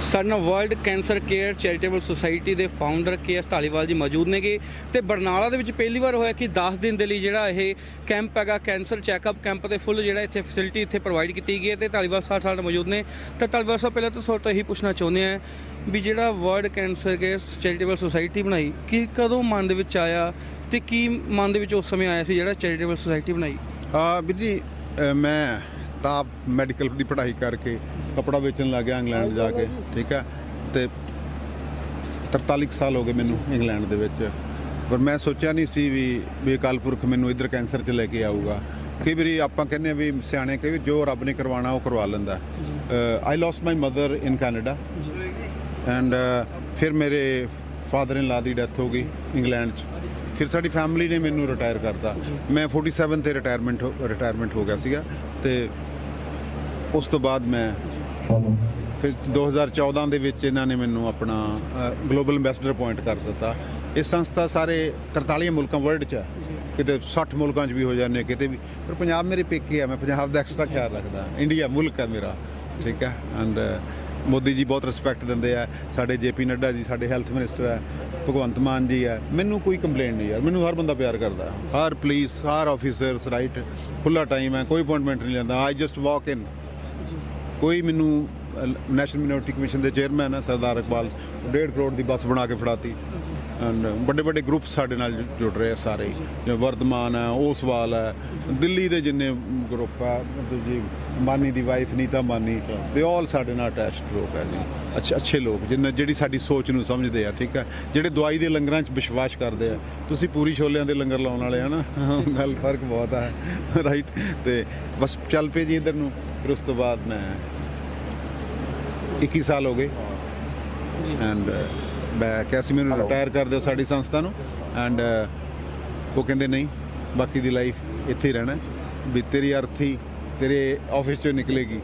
ਸਾਡੇ world cancer care charitable society ਦੇ founder K S Dhaliwal ji ਮੌਜੂਦ ਨੇਗੇ ਤੇ ਬਰਨਾਲਾ ਦੇ ਵਿੱਚ ਪਹਿਲੀ ਵਾਰ ਹੋਇਆ ਕਿ 10 ਦਿਨ ਦੇ ਲਈ ਜਿਹੜਾ ਇਹ ਕੈਂਪ ਹੈਗਾ ਕੈਂਸਰ ਚੈੱਕਅਪ ਕੈਂਪ ਤੇ ਫੁੱਲ ਜਿਹੜਾ ਇੱਥੇ ਫੈਸਿਲਿਟੀ ਇੱਥੇ ਪ੍ਰੋਵਾਈਡ ਕੀਤੀ ਗਈ ਹੈ ਤੇ ਧਾਲੀਵਾਲ ਸਾਹਿਬ ਸਾਡੇ ਮੌਜੂਦ ਨੇ। ਤਾਂ ਧਾਲੀਵਾਲ ਸਾਹਿਬ ਪਹਿਲਾਂ ਤਾਂ ਤੁਹਾਡੇ ਤੋਂ ਇਹੀ ਪੁੱਛਣਾ ਚਾਹੁੰਦੇ ਆ ਵੀ ਜਿਹੜਾ world cancer care charitable society ਬਣਾਈ, ਕਿ ਕਦੋਂ ਮਨ ਦੇ ਵਿੱਚ ਆਇਆ ਤੇ ਕੀ ਮਨ ਦੇ ਵਿੱਚ ਉਸ ਸਮੇਂ ਆਇਆ ਸੀ ਜਿਹੜਾ ਚੈਰੀਟੇਬਲ ਸੁਸਾਇਟੀ ਬਣਾਈ? ਆ ਵੀਰ ਜੀ ਮੈਂ ਤਾਂ ਮੈਡੀਕਲ ਦੀ ਪੜ੍ਹਾਈ ਕਰਕੇ ਕਪੜਾ ਵੇਚਣ ਲੱਗ ਗਿਆ ਇੰਗਲੈਂਡ ਜਾ ਕੇ, ਠੀਕ ਹੈ? ਤੇ 43 ਕੁ ਸਾਲ ਹੋ ਗਏ ਮੈਨੂੰ ਇੰਗਲੈਂਡ ਦੇ ਵਿੱਚ। ਪਰ ਮੈਂ ਸੋਚਿਆ ਨਹੀਂ ਸੀ ਵੀ ਵੀ ਅਕਾਲ ਪੁਰਖ ਮੈਨੂੰ ਇੱਧਰ ਕੈਂਸਰ 'ਚ ਲੈ ਕੇ ਆਊਗਾ। ਕਈ ਵਾਰੀ ਆਪਾਂ ਕਹਿੰਦੇ ਆ ਵੀ ਸਿਆਣੇ ਕਈ ਵਾਰੀ ਜੋ ਰੱਬ ਨੇ ਕਰਵਾਉਣਾ ਉਹ ਕਰਵਾ ਲੈਂਦਾ। I lost my mother in Canada and ਫਿਰ ਮੇਰੇ ਫਾਦਰ ਇਨ ਲਾ ਦੀ ਡੈਥ ਹੋ ਗਈ ਇੰਗਲੈਂਡ 'ਚ। ਫਿਰ ਸਾਡੀ ਫੈਮਿਲੀ ਨੇ ਮੈਨੂੰ ਰਿਟਾਇਰ ਕਰਤਾ। ਮੈਂ 47 ਤੇ ਰਿਟਾਇਰਮੈਂਟ ਰਿਟਾਇਰਮੈਂਟ ਹੋ ਗਿਆ ਸੀਗਾ ਤੇ ਉਸ ਤੋਂ ਬਾਅਦ ਮੈਂ ਫਿਰ 2014 ਦੇ ਵਿੱਚ ਇਹਨਾਂ ਨੇ ਮੈਨੂੰ ਆਪਣਾ ਗਲੋਬਲ ਐਮਬੈਸਡਰ ਅਪਾਇੰਟ ਕਰ ਦਿੱਤਾ। ਇਹ ਸੰਸਥਾ ਸਾਰੇ 43 ਮੁਲਕਾਂ ਵਰਲਡ 'ਚ ਹੈ ਕਿਤੇ 60 ਮੁਲਕਾਂ 'ਚ ਵੀ ਹੋ ਜਾਂਦੇ ਕਿਤੇ ਵੀ। ਪਰ ਪੰਜਾਬ ਮੇਰੇ ਪੇਕੇ ਆ, ਮੈਂ ਪੰਜਾਬ ਦਾ ਐਕਸਟਰਾ ਖਿਆਲ ਰੱਖਦਾ। ਇੰਡੀਆ ਮੁਲਕ ਹੈ ਮੇਰਾ, ਠੀਕ ਹੈ ਐਂਡ ਮੋਦੀ ਜੀ ਬਹੁਤ ਰਿਸਪੈਕਟ ਦਿੰਦੇ ਆ। ਸਾਡੇ ਜੇਪੀ ਨੱਡਾ ਜੀ, ਸਾਡੇ ਹੈਲਥ ਮਿਨਿਸਟਰ ਹੈ ਭਗਵੰਤ ਮਾਨ ਜੀ ਹੈ ਮੈਨੂੰ ਕੋਈ ਕੰਪਲੇਂਟ ਨਹੀਂ ਯਾਰ, ਮੈਨੂੰ ਹਰ ਬੰਦਾ ਪਿਆਰ ਕਰਦਾ। ਹਰ ਪੁਲਿਸ ਹਰ ਆਫੀਸਰਸ ਰਾਈਟ ਖੁੱਲਾ ਟਾਈਮ ਹੈ ਕੋਈ ਅਪਾਇੰਟਮੈਂਟ ਨਹੀਂ ਲੈਂਦਾ। ਆਈ ਜਸਟ ਵਾਕ ਇਨ ਕੋਈ ਮੈਨੂੰ ਨੈਸ਼ਨਲ ਮਿਨੋਰਟੀ ਕਮਿਸ਼ਨ ਦੇ ਚੇਅਰਮੈਨ ਹੈ ਸਰਦਾਰ ਇਕਬਾਲ 1.5 ਕਰੋੜ ਦੀ ਬੱਸ ਬਣਾ ਕੇ ਫੜਾਤੀ। ਐਂਡ ਵੱਡੇ ਵੱਡੇ ਗਰੁੱਪ ਸਾਡੇ ਨਾਲ ਜੁੜ ਰਹੇ ਆ ਸਾਰੇ। ਜਿਵੇਂ ਵਰਧਮਾਨ ਹੈ ਸਵਾਲ ਹੈ ਦਿੱਲੀ ਦੇ ਜਿੰਨੇ ਗਰੁੱਪ ਆ ਮਤਲਬ ਜੀ ਮਾਨੀ ਦੀ ਵਾਈਫ ਨੀਤਾ ਮਾਨੀ ਦੇ ਆਲ ਸਾਡੇ ਨਾਲ ਅਟੈਚਡ ਲੋਕ ਹੈ ਜੀ। ਅੱਛੇ ਅੱਛੇ ਲੋਕ ਜਿਨ੍ਹਾਂ ਜਿਹੜੀ ਸਾਡੀ ਸੋਚ ਨੂੰ ਸਮਝਦੇ ਆ, ਠੀਕ ਹੈ ਜਿਹੜੇ ਦਵਾਈ ਦੇ ਲੰਗਰਾਂ 'ਚ ਵਿਸ਼ਵਾਸ ਕਰਦੇ ਆ। ਤੁਸੀਂ ਪੂਰੀ ਛੋਲਿਆਂ ਦੇ ਲੰਗਰ ਲਾਉਣ ਵਾਲੇ ਆ ਨਾ, ਗੱਲ ਫ਼ਰਕ ਬਹੁਤ ਹੈ ਰਾਈਟ ਤੇ ਬਸ ਚੱਲ ਪਏ ਜੀ ਇਧਰ ਨੂੰ। ਫਿਰ ਉਸ ਤੋਂ ਬਾਅਦ ਮੈਂ 21 ਸਾਲ ਹੋ ਗਏ ਐਂਡ ਮੈਂ ਕਿਹਾ ਸੀ ਮੈਨੂੰ ਰਿਟਾਇਰ ਕਰ ਦਿਓ ਸਾਡੀ ਸੰਸਥਾ ਨੂੰ ਐਂਡ ਉਹ ਕਹਿੰਦੇ ਨਹੀਂ ਬਾਕੀ ਦੀ ਲਾਈਫ ਇੱਥੇ ਹੀ ਰਹਿਣਾ। ਵੀ ਤੇਰੀ ਅਰਥੀ ਤੇਰੇ ਆਫਿਸ ਚੋਂ ਨਿਕਲੇਗੀ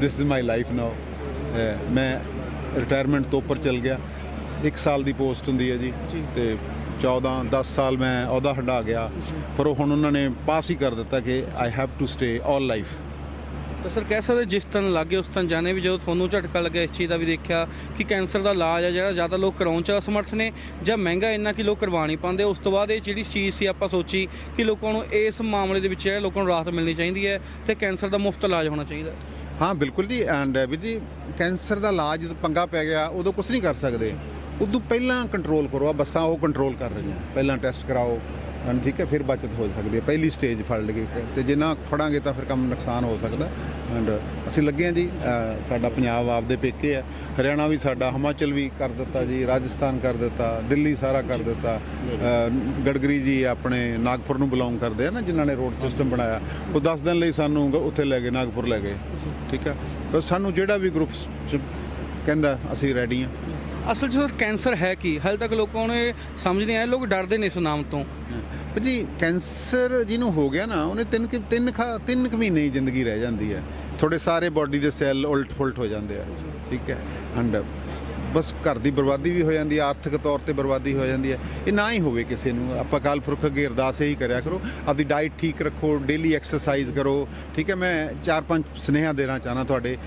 ਦਿਸ ਇਜ਼ ਮਾਈ ਲਾਈਫ ਨਾਓ ਮੈਂ ਰਿਟਾਇਰਮੈਂਟ ਤੋਂ ਉੱਪਰ ਚਲ ਗਿਆ ਇੱਕ ਸਾਲ ਦੀ ਪੋਸਟ ਹੁੰਦੀ ਹੈ ਜੀ ਤੇ 14 10 ਸਾਲ ਮੈਂ ਉਹਦਾ ਹਟਾ ਗਿਆ ਪਰ ਉਹ ਹੁਣ ਉਹਨਾਂ ਨੇ ਪਾਸ ਹੀ ਕਰ ਦਿੱਤਾ ਕਿ I have to stay all life ਤਾਂ ਸਰ ਕਹਿ ਸਕਦੇ ਜਿਸ ਤਨ ਲੱਗੇ ਉਸ ਤਨ ਜਾਣੇ ਵੀ ਜਦੋਂ ਤੁਹਾਨੂੰ ਝਟਕਾ ਲੱਗਿਆ ਇਸ ਚੀਜ਼ ਦਾ ਵੀ ਦੇਖਿਆ ਕਿ ਕੈਂਸਰ ਦਾ ਇਲਾਜ ਹੈ ਜਿਹੜਾ ਜ਼ਿਆਦਾ ਲੋਕ ਕਰਾਉਣ ਚ ਅਸਮਰਥ ਨੇ ਜਾਂ ਮਹਿੰਗਾ ਇੰਨਾ ਕਿ ਲੋਕ ਕਰਵਾ ਨਹੀਂ ਪਾਉਂਦੇ, ਉਸ ਤੋਂ ਬਾਅਦ ਇਹ ਜਿਹੜੀ ਚੀਜ਼ ਸੀ ਆਪਾਂ ਸੋਚੀ ਕਿ ਲੋਕਾਂ ਨੂੰ ਇਸ ਮਾਮਲੇ ਦੇ ਵਿੱਚ ਜਿਹੜਾ ਲੋਕਾਂ ਨੂੰ ਰਾਹਤ ਮਿਲਣੀ ਚਾਹੀਦੀ ਹੈ ਤੇ ਕੈਂਸਰ ਦਾ ਮੁਫਤ ਇਲਾਜ ਹੋਣਾ ਚਾਹੀਦਾ ਹਾਂ। ਬਿਲਕੁਲ ਜੀ ਐਂਡ ਵੀ ਜੀ, ਕੈਂਸਰ ਦਾ ਇਲਾਜ ਜਦੋਂ ਪੰਗਾ ਪੈ ਗਿਆ, ਉਦੋਂ ਕੁਝ ਨਹੀਂ ਕਰ ਸਕਦੇ। ਉਦੋਂ ਪਹਿਲਾਂ ਕੰਟਰੋਲ ਕਰੋ ਆ ਬੱਸਾਂ ਉਹ ਕੰਟਰੋਲ ਕਰ ਰਹੀਆਂ। ਪਹਿਲਾਂ ਟੈਸਟ ਕਰਾਓ ਹਾਂ, ਠੀਕ ਹੈ, ਫਿਰ ਬਚਤ ਹੋ ਸਕਦੀ ਹੈ। ਪਹਿਲੀ ਸਟੇਜ ਫੜ ਲਗੇ ਤੇ ਜੇ ਨਾ ਫੜਾਂਗੇ ਤਾਂ ਫਿਰ ਕੰਮ ਨੁਕਸਾਨ ਹੋ ਸਕਦਾ। ਐਂਡ ਅਸੀਂ ਲੱਗੇ ਹਾਂ ਜੀ ਸਾਡਾ ਪੰਜਾਬ ਆਪਦੇ ਪੇਕੇ ਆ ਹਰਿਆਣਾ ਵੀ ਸਾਡਾ, ਹਿਮਾਚਲ ਵੀ ਕਰ ਦਿੱਤਾ ਜੀ, ਰਾਜਸਥਾਨ ਕਰ ਦਿੱਤਾ, ਦਿੱਲੀ ਸਾਰਾ ਕਰ ਦਿੱਤਾ। ਅਹ, ਗਡਕਰੀ ਜੀ ਆਪਣੇ ਨਾਗਪੁਰ ਨੂੰ ਬਿਲੋਂਗ ਕਰਦੇ ਆ ਨਾ, ਜਿਨ੍ਹਾਂ ਨੇ ਰੋਡ ਸਿਸਟਮ ਬਣਾਇਆ। ਉਹ 10 ਦਿਨ ਲਈ ਸਾਨੂੰ ਉੱਥੇ ਲੈ ਗਏ, ਨਾਗਪੁਰ ਲੈ ਗਏ। ਠੀਕ ਹੈ? ਬਸ ਸਾਨੂੰ ਜਿਹੜਾ ਵੀ ਗਰੁੱਪ ਕਹਿੰਦਾ, ਅਸੀਂ ਰੈਡੀ ਹਾਂ। ਅਸਲ 'ਚ ਸਰ ਕੈਂਸਰ ਹੈ ਕੀ? ਹਾਲੇ ਤੱਕ ਲੋਕਾਂ ਨੂੰ ਇਹ ਸਮਝ ਨਹੀਂ ਆਇਆ, ਲੋਕ ਡਰਦੇ ਨੇ ਇਸ ਨਾਮ ਤੋਂ। ਜੀ ਕੈਂਸਰ ਜਿਹਨੂੰ ਹੋ ਗਿਆ ਨਾ, ਉਹਨੇ ਤਿੰਨ ਕੁ- ਤਿੰਨ ਖਾ- ਤਿੰਨ ਕੁ ਮਹੀਨੇ ਹੀ ਜ਼ਿੰਦਗੀ ਰਹਿ ਜਾਂਦੀ ਹੈ। ਤੁਹਾਡੇ ਸਾਰੇ ਬਾਡੀ ਦੇ ਸੈੱਲ ਉਲਟ ਫੁਲਟ ਹੋ ਜਾਂਦੇ ਆ। ਠੀਕ ਹੈ ਐਂਡ ਬਸ ਘਰ ਦੀ ਬਰਬਾਦੀ ਵੀ ਹੋ ਜਾਂਦੀ ਹੈ, ਆਰਥਿਕ ਤੌਰ ਤੇ ਬਰਬਾਦੀ ਹੋ ਜਾਂਦੀ ਹੈ। ਇਹ ਨਾ ਹੀ ਹੋਵੇ ਕਿਸੇ ਨੂੰ। ਆਪਾਂ ਕਾਲ ਪੁਰਖ ਅੱਗੇ ਅਰਦਾਸ ਹੀ ਕਰਿਆ ਕਰੋ, ਆਪਦੀ ਡਾਈਟ ਠੀਕ ਰੱਖੋ ਡੇਲੀ ਐਕਸਰਸਾਈਜ਼ ਕਰੋ। ਠੀਕ ਹੈ, ਮੈਂ ਚਾਰ ਪੰਜ ਸੁਨੇਹਾ ਦੇਣਾ ਚਾਹਨਾ ਤੁਹਾਡੇ।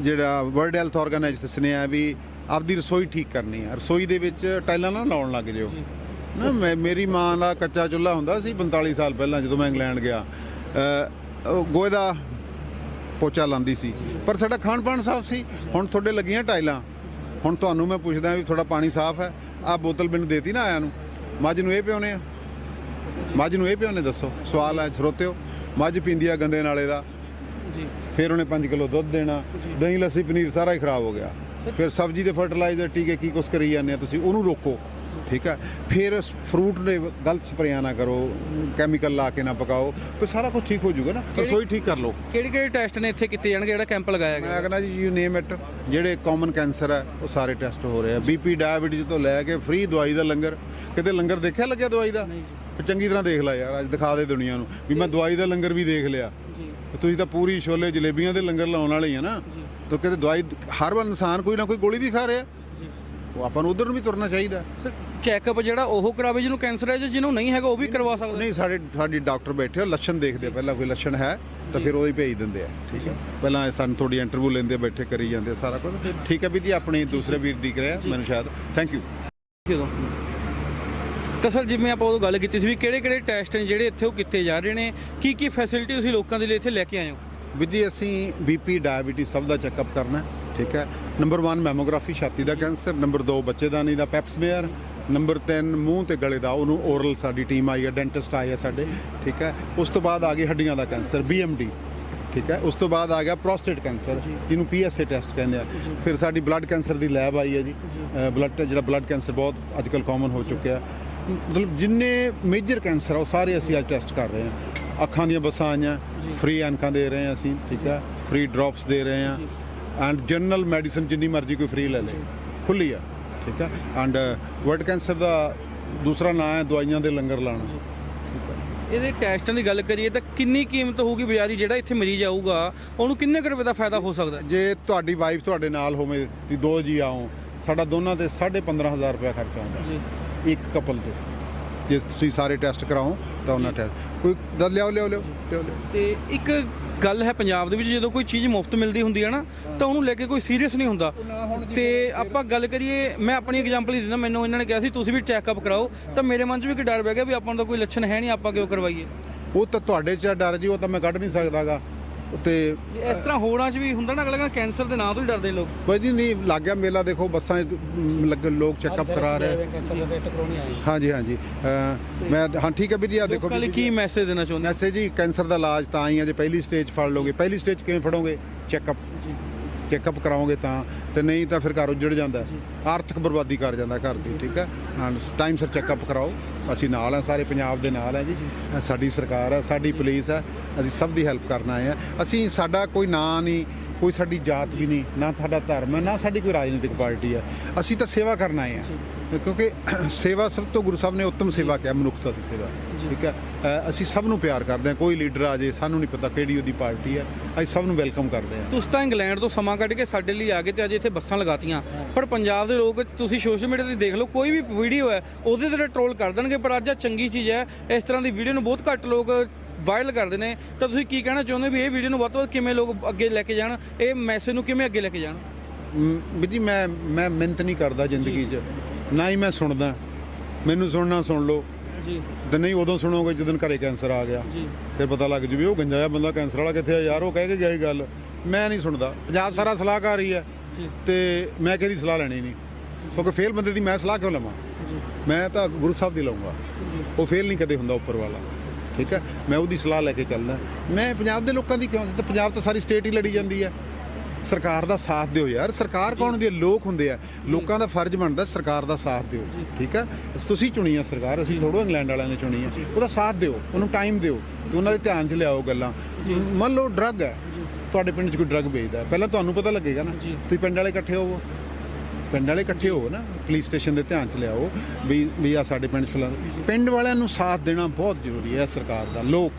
ਜਿਹੜਾ ਵਰਲਡ ਹੈਲਥ ਆਰਗੇਨਾਈਜੇਸ਼ਨ ਸੁਨੇਹਾ ਹੈ ਵੀ ਆਪਦੀ ਰਸੋਈ ਠੀਕ ਕਰਨੀ ਹੈ ਰਸੋਈ ਦੇ ਵਿੱਚ ਟਾਈਲਾਂ ਨਾ ਲਾਉਣ ਲੱਗ ਜਿਓ। ਨਾ ਮੈਂ ਮੇਰੀ ਮਾਂ ਦਾ ਕੱਚਾ ਚੁੱਲ੍ਹਾ ਹੁੰਦਾ ਸੀ 45 ਸਾਲ ਪਹਿਲਾਂ ਜਦੋਂ ਮੈਂ ਇੰਗਲੈਂਡ ਗਿਆ। ਗੋਹੇ ਦਾ ਪੋਚਾ ਲਾਂਦੀ ਸੀ। ਪਰ ਸਾਡਾ ਖਾਣ ਪਾਣ ਸਾਫ਼ ਸੀ। ਹੁਣ ਤੁਹਾਡੇ ਲੱਗੀਆਂ ਟਾਈਲਾਂ। ਹੁਣ ਤੁਹਾਨੂੰ ਮੈਂ ਪੁੱਛਦਾ ਵੀ ਤੁਹਾਡਾ ਪਾਣੀ ਸਾਫ਼ ਹੈ। ਆਹ ਬੋਤਲ ਮੈਨੂੰ ਦੇਤੀ ਨਾ ਆਇਆਂ ਨੂੰ। ਮੱਝ ਨੂੰ ਇਹ ਪਿਉਨੇ ਆ। ਮੱਝ ਨੂੰ ਇਹ ਪਿਉਨੇ ਦੱਸੋ। ਸਵਾਲ ਹੈ ਸਰੋਤਿਓ ਮੱਝ ਪੀਂਦੀ ਆ ਗੰਦੇ ਨਾਲੇ ਦਾ। ਜੀ। ਫਿਰ ਉਹਨੇ 5 ਕਿਲੋ ਦੁੱਧ ਦੇਣਾ। ਦਹੀਂ ਲੱਸੀ ਪਨੀਰ ਸਾਰਾ ਹੀ ਖਰਾਬ ਹੋ ਗਿਆ। ਫਿਰ ਸਬਜ਼ੀ ਦੇ ਫਰਟੀਲਾਈਜ਼ਰ ਟੀਕੇ ਕੀ ਕੁਛ ਕਰੀ ਜਾਂਦੇ ਆ ਤੁਸੀਂ ਉਹਨੂੰ ਰੋਕੋ ਠੀਕ ਹੈ ਫਿਰ ਫਰੂਟ ਦੇ ਗਲਤ ਸਪਰੇਆਂ ਨਾ ਕਰੋ ਕੈਮੀਕਲ ਲਾ ਕੇ ਨਾ ਪਕਾਓ ਤੇ ਸਾਰਾ ਕੁਝ ਠੀਕ ਹੋ ਜਾਊਗਾ ਨਾ ਰਸੋਈ ਠੀਕ ਕਰ ਲਓ। ਕਿਹੜੇ ਕਿਹੜੇ ਟੈਸਟ ਨੇ ਇੱਥੇ ਕੀਤੇ ਜਾਣਗੇ ਜਿਹੜਾ ਕੈਂਪ ਲਗਾਇਆ ਮੈਂ ਗਿਆ ਕਹਿੰਦਾ ਜੀ ਯੂ ਨੇਮ ਇਟ ਜਿਹੜੇ ਕਾਮਨ ਕੈਂਸਰ ਹੈ ਉਹ ਸਾਰੇ ਟੈਸਟ ਹੋ ਰਹੇ ਆ। ਬੀਪੀ ਡਾਇਬੀਟੀਜ਼ ਤੋਂ ਲੈ ਕੇ ਫ੍ਰੀ ਦਵਾਈ ਦਾ ਲੰਗਰ ਕਿਤੇ ਲੰਗਰ ਦੇਖਿਆ ਲੱਗਿਆ ਦਵਾਈ ਦਾ? ਚੰਗੀ ਤਰ੍ਹਾਂ ਦੇਖ ਲੈ ਯਾਰ ਅੱਜ ਦਿਖਾ ਦੇ ਦੁਨੀਆ ਨੂੰ ਵੀ ਮੈਂ ਦਵਾਈ ਦਾ ਲੰਗਰ ਵੀ ਦੇਖ ਲਿਆ। ਤੁਸੀਂ ਤਾਂ ਪੂਰੀ ਛੋਲੇ ਜਲੇਬੀਆਂ ਦੇ ਲੰਗਰ ਲਾਉਣ ਵਾਲੇ ਹੀ ਆ ਨਾ। ਤਾਂ ਕਿਤੇ ਦਵਾਈ ਹਰ ਵਾਰ ਇਨਸਾਨ ਕੋਈ ਨਾ ਕੋਈ ਗੋਲੀ ਵੀ ਖਾ ਰਿਹਾ। ਉਹ ਆਪਾਂ ਨੂੰ ਉਧਰ ਨੂੰ ਵੀ ਤੁਰਨਾ ਚਾਹੀਦਾ। ਸਰ ਚੈੱਕਅਪ ਜਿਹੜਾ ਉਹ ਕਰਾਵੇ ਜਿਹਨੂੰ ਕੈਂਸਰ ਹੈ ਜਾਂ ਜਿਹਨੂੰ ਨਹੀਂ ਹੈਗਾ ਉਹ ਵੀ ਕਰਵਾ ਸਕਦਾ। ਨਹੀਂ ਸਾਡੇ ਸਾਡੀ ਡਾਕਟਰ ਬੈਠੇ ਆ ਲੱਛਣ ਦੇਖਦੇ ਪਹਿਲਾਂ ਕੋਈ ਲੱਛਣ ਹੈ ਤਾਂ ਫਿਰ ਉਹਦੇ ਭੇਜ ਦਿੰਦੇ ਆ ਠੀਕ ਹੈ। ਪਹਿਲਾਂ ਸਾਨੂੰ ਥੋੜੀ ਇੰਟਰਵਿਊ ਲੈਂਦੇ ਬੈਠੇ ਕਰੀ ਜਾਂਦੇ ਸਾਰਾ ਕੁਝ। ਠੀਕ ਹੈ ਵੀ ਜੀ ਆਪਣੀ ਦੂਸਰੇ ਵੀਰ ਦੀ ਕਰਿਆ ਮੈਨੂੰ ਸ਼ਾਇਦ। ਥੈਂਕ ਯੂ ਤਾਂ ਸਰ ਜਿਵੇਂ ਆਪਾਂ ਉਹ ਗੱਲ ਕੀਤੀ ਸੀ ਵੀ ਕਿਹੜੇ ਕਿਹੜੇ ਟੈਸਟ ਨੇ ਜਿਹੜੇ ਇੱਥੇ ਉਹ ਕੀਤੇ ਜਾ ਰਹੇ ਨੇ ਕੀ ਕੀ ਫੈਸਿਲਿਟੀ ਤੁਸੀਂ ਲੋਕਾਂ ਦੇ ਲਈ ਇੱਥੇ ਲੈ ਕੇ ਆਏ ਹੋ? ਵੀ ਜੀ ਅਸੀਂ ਬੀਪੀ ਡਾਇਬੀਟੀਜ਼ ਸਭ ਦਾ ਚੈੱਕਅਪ ਕਰਨਾ ਠੀਕ ਹੈ। ਨੰਬਰ 1 ਮੈਮੋਗ੍ਰਾਫੀ ਛਾਤੀ ਦਾ ਕੈਂਸਰ ਨੰਬਰ 2 ਬੱਚੇਦਾਨੀ ਦਾ ਪੈਪਸਮੇਅਰ ਨੰਬਰ 3 ਮੂੰਹ ਤੇ ਗਲੇ ਦਾ ਉਹਨੂੰ ਓਰਲ ਸਾਡੀ ਟੀਮ ਆਈ ਹੈ ਡੈਂਟਿਸਟ ਆਏ ਹੈ ਸਾਡੇ ਠੀਕ ਹੈ। ਉਸ ਤੋਂ ਬਾਅਦ ਆ ਗਈ ਹੱਡੀਆਂ ਦਾ ਕੈਂਸਰ ਬੀਐਮਡੀ ਠੀਕ ਹੈ। ਉਸ ਤੋਂ ਬਾਅਦ ਆ ਗਿਆ ਪ੍ਰੋਸਟੇਟ ਕੈਂਸਰ ਜਿਹਨੂੰ ਪੀਐਸਏ ਟੈਸਟ ਕਹਿੰਦੇ ਆ। ਫਿਰ ਸਾਡੀ ਬਲੱਡ ਕੈਂਸਰ ਦੀ ਲੈਬ ਆਈ ਹੈ ਜੀ। ਬਲੱਡ ਜਿਹੜਾ ਬਲੱਡ ਕੈਂਸਰ ਬਹੁਤ ਅੱਜਕੱਲ ਕਾਮਨ ਹੋ ਚੁੱਕਿਆ। ਮਤਲਬ ਜਿੰਨੇ ਮੇਜਰ ਕੈਂਸਰ ਆ ਉਹ ਸਾਰੇ ਅਸੀਂ ਅੱਜ ਟੈਸਟ ਕਰ ਰਹੇ ਹਾਂ। ਅੱਖਾਂ ਦੀਆਂ ਬੱਸਾਂ ਆਈਆਂ ਫ੍ਰੀ ਐਨਕਾਂ ਦੇ ਰਹੇ ਹਾਂ ਅਸੀਂ ਠੀਕ ਹੈ? ਫ੍ਰੀ ਡ੍ਰੌਪਸ ਦੇ ਰਹੇ ਹਾਂ। ਐਂਡ ਜਨਰਲ ਮੈਡੀਸਨ ਜਿੰਨੀ ਮਰਜ਼ੀ ਕੋਈ ਫ੍ਰੀ ਲੈ ਲੇ। ਖੁੱਲੀ ਆ ਠੀਕ ਹੈ? ਐਂਡ ਵਰਡ ਕੈਂਸਰ ਦਾ ਦੂਸਰਾ ਨਾਂ ਹੈ ਦਵਾਈਆਂ ਦੇ ਲੰਗਰ ਲਾਣਾ ਇਹਦੇ ਟੈਸਟਾਂ ਦੀ ਗੱਲ ਕਰੀਏ ਤਾਂ ਕਿੰਨੀ ਕੀਮਤ ਹੋਊਗੀ ਬਾਜ਼ਾਰੀ ਜਿਹੜਾ ਇੱਥੇ ਮਰੀਜ਼ ਆਊਗਾ ਉਹਨੂੰ ਕਿੰਨੇ ਕੁ ਰੁਪਏ ਦਾ ਫਾਇਦਾ ਹੋ ਸਕਦਾ? ਜੇ ਤੁਹਾਡੀ ਵਾਈਫ ਤੁਹਾਡੇ ਨਾਲ ਹੋਵੇ ਤੇ ਦੋ ਜੀ ਆਓ ਸਾਡਾ ਦੋਨਾਂ ਤੇ 15500 ਰੁਪਏ ਖਰਚਾ ਆਉਂਦਾ। ਜੀ। ਇੱਕ ਕਪਲ ਤੇ। ਜੇ ਤੁਸੀਂ ਸਾਰੇ ਟੈਸਟ ਕਰਾਓ ਤਾਂ ਉਹਨਾਂ ਟੈਸਟ ਕੋਈ ਦ ਲਿਆਓ ਲਿਆਓ ਲਿਆਓ ਲਿਆਓ ਲਿਆਓ। ਤੇ ਇੱਕ ਗੱਲ ਹੈ ਪੰਜਾਬ ਦੇ ਵਿੱਚ ਜਦੋਂ ਕੋਈ ਚੀਜ਼ ਮੁਫਤ ਮਿਲਦੀ ਹੁੰਦੀ ਹੈ ਨਾ ਤਾਂ ਉਹਨੂੰ ਲੈ ਕੇ ਕੋਈ ਸੀਰੀਅਸ ਨਹੀਂ ਹੁੰਦਾ। ਤੇ ਆਪਾਂ ਗੱਲ ਕਰੀਏ ਮੈਂ ਆਪਣੀ ਐਗਜ਼ਾਮਪਲ ਹੀ ਦਿੰਦਾ ਮੈਨੂੰ ਇਹਨਾਂ ਨੇ ਕਿਹਾ ਸੀ ਤੁਸੀਂ ਵੀ ਚੈੱਕਅਪ ਕਰਾਓ। ਤਾਂ ਮੇਰੇ ਮਨ 'ਚ ਵੀ ਇੱਕ ਡਰ ਬਹਿ ਗਿਆ ਵੀ ਆਪਾਂ ਨੂੰ ਤਾਂ ਕੋਈ ਲੱਛਣ ਹੈ ਨਹੀਂ ਆਪਾਂ ਕਿਉਂ ਕਰਵਾਈਏ? ਉਹ ਤਾਂ ਤੁਹਾਡੇ ਚ ਡਰ ਜੀ ਉਹ ਤਾਂ ਮੈਂ ਕੱਢ ਨਹੀਂ ਸਕਦਾਗਾ। ਤੇ ਜੇ ਇਸ ਤਰ੍ਹਾਂ ਹੋਰਾਂ 'ਚ ਵੀ ਹੁੰਦਾ ਨਾ ਅਗਲਾ ਕਹਿੰਦਾ ਕੈਂਸਰ ਦੇ ਨਾਂ ਤੋਂ ਹੀ ਡਰਦੇ ਲੋਕ। ਬਾਈ ਜੀ ਨਹੀਂ ਲੱਗ ਗਿਆ ਮੇਲਾ ਦੇਖੋ ਬੱਸਾਂ 'ਚ, ਲੱਗ ਲੋਕ ਚੈੱਕਅਪ ਕਰਾ ਰਹੇ ਹਾਂਜੀ ਹਾਂਜੀ। ਅਹ, ਮੈਂ ਹਾਂ ਠੀਕ ਹੈ ਵੀਰ ਜੀ ਆ ਦੇਖੋ ਲੋਕਾਂ ਲਈ ਕੀ ਮੈਸੇਜ ਦੇਣਾ ਚਾਹੁੰਦੇ ਮੈਸੇਜ ਜੀ ਕੈਂਸਰ ਦਾ ਇਲਾਜ ਤਾਂ ਹੀ ਹੈ ਜੇ ਪਹਿਲੀ ਸਟੇਜ ਫੜ ਲਓਗੇ ਪਹਿਲੀ ਸਟੇਜ ਕਿਵੇਂ ਫੜੋਗੇ? ਚੈੱਕਅਪ ਚੈੱਕਅਪ ਕਰਾਓਗੇ ਤਾਂ ਤੇ ਨਹੀਂ ਤਾਂ ਫਿਰ ਘਰ ਉੱਜੜ ਜਾਂਦਾ। ਆਰਥਿਕ ਬਰਬਾਦੀ ਕਰ ਜਾਂਦਾ ਘਰ ਦੀ ਠੀਕ ਹੈ ਟਾਈਮ ਸਿਰ ਚੈੱਕਅਪ ਕਰਾਓ। ਅਸੀਂ ਨਾਲ ਆ ਸਾਰੇ ਪੰਜਾਬ ਦੇ ਨਾਲ ਹੈ ਜੀ। ਸਾਡੀ ਸਰਕਾਰ ਹੈ ਸਾਡੀ ਪੁਲਿਸ ਹੈ ਅਸੀਂ ਸਭ ਦੀ ਹੈਲਪ ਕਰਨ ਆਏ ਆ। ਅਸੀਂ ਸਾਡਾ ਕੋਈ ਨਾਂ ਨਹੀਂ ਕੋਈ ਸਾਡੀ ਜਾਤ ਵੀ ਨਹੀਂ ਨਾ ਸਾਡਾ ਧਰਮ ਹੈ ਨਾ ਸਾਡੀ ਕੋਈ ਰਾਜਨੀਤਿਕ ਪਾਰਟੀ ਹੈ। ਅਸੀਂ ਤਾਂ ਸੇਵਾ ਕਰਨ ਆਏ ਆ ਕਿਉਂਕਿ ਸੇਵਾ ਸਭ ਤੋਂ ਗੁਰੂ ਸਾਹਿਬ ਨੇ ਉੱਤਮ ਸੇਵਾ ਕਿਹਾ ਮਨੁੱਖਤਾ ਦੀ ਸੇਵਾ। ਠੀਕ ਹੈ? ਅਸੀਂ ਸਭ ਨੂੰ ਪਿਆਰ ਕਰਦੇ ਹਾਂ ਕੋਈ ਲੀਡਰ ਆ ਜੇ ਸਾਨੂੰ ਨਹੀਂ ਪਤਾ ਕਿਹੜੀ ਉਹਦੀ ਪਾਰਟੀ ਹੈ। ਅਸੀਂ ਸਭ ਨੂੰ ਵੈਲਕਮ ਕਰਦੇ ਹਾਂ। ਤੁਸੀਂ ਤਾਂ ਇੰਗਲੈਂਡ ਤੋਂ ਸਮਾਂ ਕੱਢ ਕੇ ਸਾਡੇ ਲਈ ਆ ਗਏ ਤੇ ਅੱਜ ਇੱਥੇ ਬੱਸਾਂ ਲਗਾਤੀਆਂ। ਪਰ ਪੰਜਾਬ ਦੇ ਲੋਕ ਤੁਸੀਂ ਸੋਸ਼ਲ ਮੀਡੀਆ ਤੇ ਦੇਖ ਲਓ ਕੋਈ ਵੀ ਵੀਡੀਓ ਹੈ ਉਹਦੇ ਤੇ ਟ੍ਰੋਲ ਕਰ ਦੇਣਗੇ ਪਰ ਅੱਜ ਆ ਚੰਗੀ ਚੀਜ਼ ਹੈ ਇਸ ਤਰ੍ਹਾਂ ਦੀ ਵੀਡੀਓ ਨੂੰ ਬਹੁਤ ਘੱਟ ਲੋਕ ਵਾਇਰਲ ਕਰਦੇ ਨੇ ਤਾਂ ਤੁਸੀਂ ਕੀ ਕਹਿਣਾ ਚਾਹੁੰਦੇ ਵੀ ਇਹ ਵੀਡੀਓ ਨੂੰ ਵੱਧ ਤੋਂ ਵੱਧ ਕਿਵੇਂ ਲੋਕ ਅੱਗੇ ਲੈ ਕੇ ਜਾਣ? ਇਹ ਮੈਸੇਜ ਨੂੰ ਕਿਵੇਂ ਅੱਗੇ ਲੈ ਕੇ ਜਾਣ? ਵੀ ਜੀ ਮੈਂ ਮੈਂ ਮਿਹਨਤ ਨਹੀਂ ਕਰਦਾ ਜ਼ਿੰਦਗੀ 'ਚ। ਨਾ ਹੀ ਮੈਂ ਸੁਣਦਾ। ਮੈਨੂੰ ਸੁਣਨਾ ਸੁਣ ਲਓ। ਜੀ। ਤੇ ਨਹੀਂ ਉਦੋਂ ਸੁਣੋਗੇ ਜਦੋਂ ਘਰੇ ਕੈਂਸਰ ਆ ਗਿਆ। ਜੀ। ਫਿਰ ਪਤਾ ਲੱਗ ਜੂ ਵੀ ਉਹ ਗੰਜਾ ਜਿਹਾ ਬੰਦਾ ਕੈਂਸਰ ਵਾਲਾ ਕਿੱਥੇ ਆ ਯਾਰ ਉਹ ਕਹਿ ਕੇ ਗਿਆ ਇਹ ਗੱਲ। ਮੈਂ ਨਹੀਂ ਸੁਣਦਾ। ਪੰਜਾਬ ਸਾਰਾ ਸਲਾਹਕਾਰ ਹੀ ਹੈ। ਤੇ ਮੈਂ ਕਿਹਦੀ ਸਲਾਹ ਲੈਣੀ ਨਹੀਂ। ਕਿਉਂਕਿ ਫੇਲ ਬੰਦੇ ਦੀ ਮੈਂ ਸਲਾਹ ਕਿਉਂ ਲਵਾਂ? ਮੈਂ ਤਾਂ ਗੁਰੂ ਸਾਹਿਬ ਦੀ ਲਵਾਂਗਾ ਉਹ ਫੇਲ ਨਹੀਂ ਕਦੇ ਹੁੰਦਾ ਉੱਪਰ ਵਾਲਾ। ਠੀਕ ਹੈ? ਮੈਂ ਉਹਦੀ ਸਲਾਹ ਲੈ ਕੇ ਚੱਲਦਾ। ਮੈਂ ਪੰਜਾਬ ਦੇ ਲੋਕਾਂ ਦੀ ਕਿਉਂ ਤੇ ਪੰਜਾਬ ਤਾਂ ਸਾਰੀ ਸਟੇਟ ਹੀ ਲੜੀ ਜਾਂਦੀ ਹੈ। ਸਰਕਾਰ ਦਾ ਸਾਥ ਦਿਓ ਯਾਰ। ਸਰਕਾਰ ਕੌਣ ਹੁੰਦੀ ਹੈ? ਲੋਕ ਹੁੰਦੇ ਆ। ਲੋਕਾਂ ਦਾ ਫਰਜ਼ ਬਣਦਾ ਸਰਕਾਰ ਦਾ ਸਾਥ ਦਿਓ। ਠੀਕ ਹੈ? ਤੁਸੀਂ ਚੁਣੀ ਆ ਸਰਕਾਰ ਅਸੀਂ ਥੋੜੋ ਇੰਗਲੈਂਡ ਵਾਲਿਆਂ ਨੇ ਚੁਣੀ ਆ। ਉਹਦਾ ਸਾਥ ਦਿਓ ਉਹਨੂੰ ਟਾਈਮ ਦਿਓ ਤੇ ਉਹਨਾਂ ਦੇ ਧਿਆਨ 'ਚ ਲਿਆਓ ਗੱਲਾਂ। ਮੰਨ ਲਓ ਡਰੱਗ ਹੈ। ਤੁਹਾਡੇ ਪਿੰਡ 'ਚ ਕੋਈ ਡਰੱਗ ਵੇਚਦਾ। ਪਹਿਲਾਂ ਤੁਹਾਨੂੰ ਪਤਾ ਲੱਗੇਗਾ ਨਾ। ਤੁਸੀਂ ਪਿੰਡ ਵਾਲੇ ਇਕੱਠੇ ਹੋਵੋ। ਪਿੰਡ ਵਾਲੇ ਇਕੱਠੇ ਹੋ ਨਾ ਪੁਲਿਸ ਸਟੇਸ਼ਨ ਦੇ ਧਿਆਨ 'ਚ ਲਿਆਓ ਵੀ ਵੀ ਆ ਸਾਡੇ ਪਿੰਡ ਫਲਾਂ ਪਿੰਡ ਵਾਲਿਆਂ ਨੂੰ ਸਾਥ ਦੇਣਾ ਬਹੁਤ ਜ਼ਰੂਰੀ ਹੈ ਸਰਕਾਰ ਦਾ, ਲੋਕ।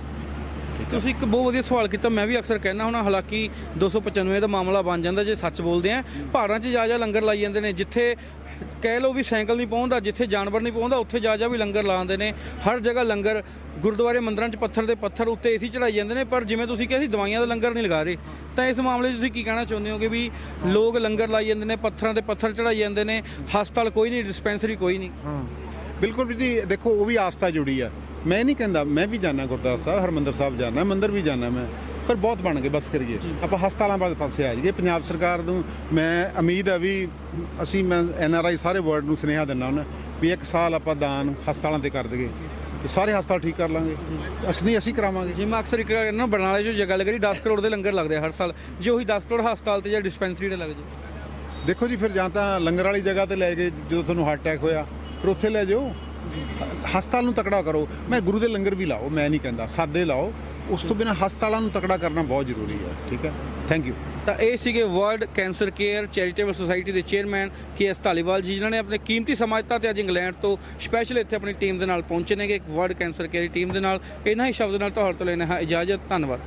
ਤੁਸੀਂ ਇੱਕ ਬਹੁਤ ਵਧੀਆ ਸਵਾਲ ਕੀਤਾ, ਮੈਂ ਵੀ ਅਕਸਰ ਕਹਿੰਦਾ ਹੁਣ, ਹਾਲਾਂਕਿ 295 ਦਾ ਮਾਮਲਾ ਬਣ ਜਾਂਦਾ ਜੇ ਸੱਚ ਬੋਲਦੇ ਆ। ਪਹਾੜਾਂ 'ਚ ਜਾ ਜਾ ਲੰਗਰ ਲਾਈ ਜਾਂਦੇ ਨੇ, ਜਿੱਥੇ ਕਹਿ ਲਓ ਵੀ ਸਾਈਕਲ ਨਹੀਂ ਪਹੁੰਚਦਾ, ਜਿੱਥੇ ਜਾਨਵਰ ਨਹੀਂ ਪਹੁੰਚਦਾ, ਉੱਥੇ ਜਾ ਜਾ ਵੀ ਲੰਗਰ ਲਾਉਂਦੇ ਨੇ। ਹਰ ਜਗ੍ਹਾ ਲੰਗਰ, ਗੁਰਦੁਆਰੇ ਮੰਦਰਾਂ 'ਚ ਪੱਥਰ ਦੇ ਪੱਥਰ ਉੱਤੇ ਏਸੀ ਚੜਾਈ ਜਾਂਦੇ ਨੇ, ਪਰ ਜਿਵੇਂ ਤੁਸੀਂ ਕਿਹਾ ਸੀ, ਦਵਾਈਆਂ ਦਾ ਲੰਗਰ ਨਹੀਂ ਲਗਾ ਰਹੇ। ਤਾਂ ਇਸ ਮਾਮਲੇ 'ਚ ਤੁਸੀਂ ਕੀ ਕਹਿਣਾ ਚਾਹੁੰਦੇ ਹੋ ਕਿ ਵੀ ਲੋਕ ਲੰਗਰ ਲਾਈ ਜਾਂਦੇ ਨੇ, ਪੱਥਰਾਂ ਤੇ ਪੱਥਰ ਚੜਾਈ ਜਾਂਦੇ ਨੇ, ਹਸਪਤਾਲ ਕੋਈ ਨਹੀਂ, ਡਿਸਪੈਂਸਰੀ ਕੋਈ ਨਹੀਂ। ਬਿਲਕੁਲ ਵੀ ਜੀ, ਦੇਖੋ, ਉਹ ਵੀ ਆਸਥਾ ਜੁੜੀ ਆ। ਮੈਂ ਨਹੀਂ ਕਹਿੰਦਾ, ਮੈਂ ਵੀ ਜਾਣਾ ਗੁਰਦਾਸ ਸਾਹਿਬ, ਹਰਮੰਦਰ ਸਾਹਿਬ ਜਾਣਾ ਮੰਦਰ ਵੀ ਜਾਣਾ ਮੈਂ। ਪਰ ਬਹੁਤ ਬਣ ਗਏ ਬਸ ਕਰੀਏ। ਆਪਾਂ ਹਸਪਤਾਲਾਂ ਵਾਲੇ ਪਾਸੇ ਆ ਜਾਈਏ। ਪੰਜਾਬ ਸਰਕਾਰ ਨੂੰ ਮੈਂ ਉਮੀਦ ਹੈ ਵੀ ਅਸੀਂ ਮੈਂ ਐਨ ਆਰ ਆਈ ਸਾਰੇ ਵਰਲਡ ਨੂੰ ਸੁਨੇਹਾ ਦਿੰਦਾ ਉਹਨਾਂ ਵੀ ਇੱਕ ਸਾਲ ਆਪਾਂ ਦਾਨ ਹਸਪਤਾਲਾਂ ਤੇ ਕਰ ਦਈਏ। ਤੇ ਸਾਰੇ ਹਸਪਤਾਲ ਠੀਕ ਕਰ ਲਾਂਗੇ। ਅਸੀਂ ਨਹੀਂ ਅਸੀਂ ਕਰਾਵਾਂਗੇ। ਜਿਵੇਂ ਮੈਂ ਅਕਸਰ ਇੱਕ ਨਾ ਬਰਨਾਲੇ 'ਚ ਜੇ ਗੱਲ ਕਰੀ 10 ਕਰੋੜ ਦੇ ਲੰਗਰ ਲੱਗਦੇ ਹਰ ਸਾਲ। ਜੇ ਉਹੀ 10 ਕਰੋੜ ਹਸਪਤਾਲ ਤੇ ਜਾਂ ਡਿਸਪੈਂਸਰੀ ਤੇ ਲੱਗ ਜੇ। ਦੇਖੋ ਜੀ ਫਿਰ ਜਾਂ ਤਾਂ ਲੰਗਰ ਵਾਲੀ ਜਗ੍ਹਾ ਤੇ ਲੈ ਗਏ ਜਦੋਂ ਤੁਹਾਨੂੰ ਹਾਰਟ ਅਟੈਕ ਹੋਇਆ ਫਿਰ ਉੱਥੇ ਲੈ ਜਾਓ। ਹਸਪਤਾਲ ਨੂੰ ਤਕੜਾ ਕਰੋ। ਮੈਂ ਗੁਰੂ ਦੇ ਲੰਗਰ ਵੀ ਲਾਓ, ਮੈਂ ਨਹੀਂ ਕਹਿੰਦਾ। ਸਾਦੇ ਲਾਓ। ਉਸ ਤੋਂ ਬਿਨਾਂ ਹਸਪਤਾਲਾਂ ਨੂੰ ਤਕੜਾ ਕਰਨਾ ਬਹੁਤ ਜ਼ਰੂਰੀ ਹੈ। ਠੀਕ ਹੈ? ਥੈਂਕ ਯੂ ਤਾਂ ਇਹ ਸੀਗੇ world cancer care charitable society ਦੇ chairman K S Dhaliwal ji, ਜਿਨ੍ਹਾਂ ਨੇ ਆਪਣੇ ਕੀਮਤੀ ਸਮਾਜਤਾ ਦਿੱਤਾ ਤੇ ਅੱਜ ਇੰਗਲੈਂਡ ਤੋਂ ਸਪੈਸ਼ਲ ਇੱਥੇ ਆਪਣੀ ਟੀਮ ਦੇ ਨਾਲ ਪਹੁੰਚੇ ਨੇਗੇ ਵਰਲਡ ਕੈਂਸਰ ਕੇਅਰ ਟੀਮ ਦੇ ਨਾਲ। ਇਹਨਾਂ ਹੀ ਸ਼ਬਦ ਨਾਲ ਤੁਹਾਡੇ ਤੋਂ ਲੈਣਾ ਹੈ ਇਜਾਜ਼ਤ। ਧੰਨਵਾਦ।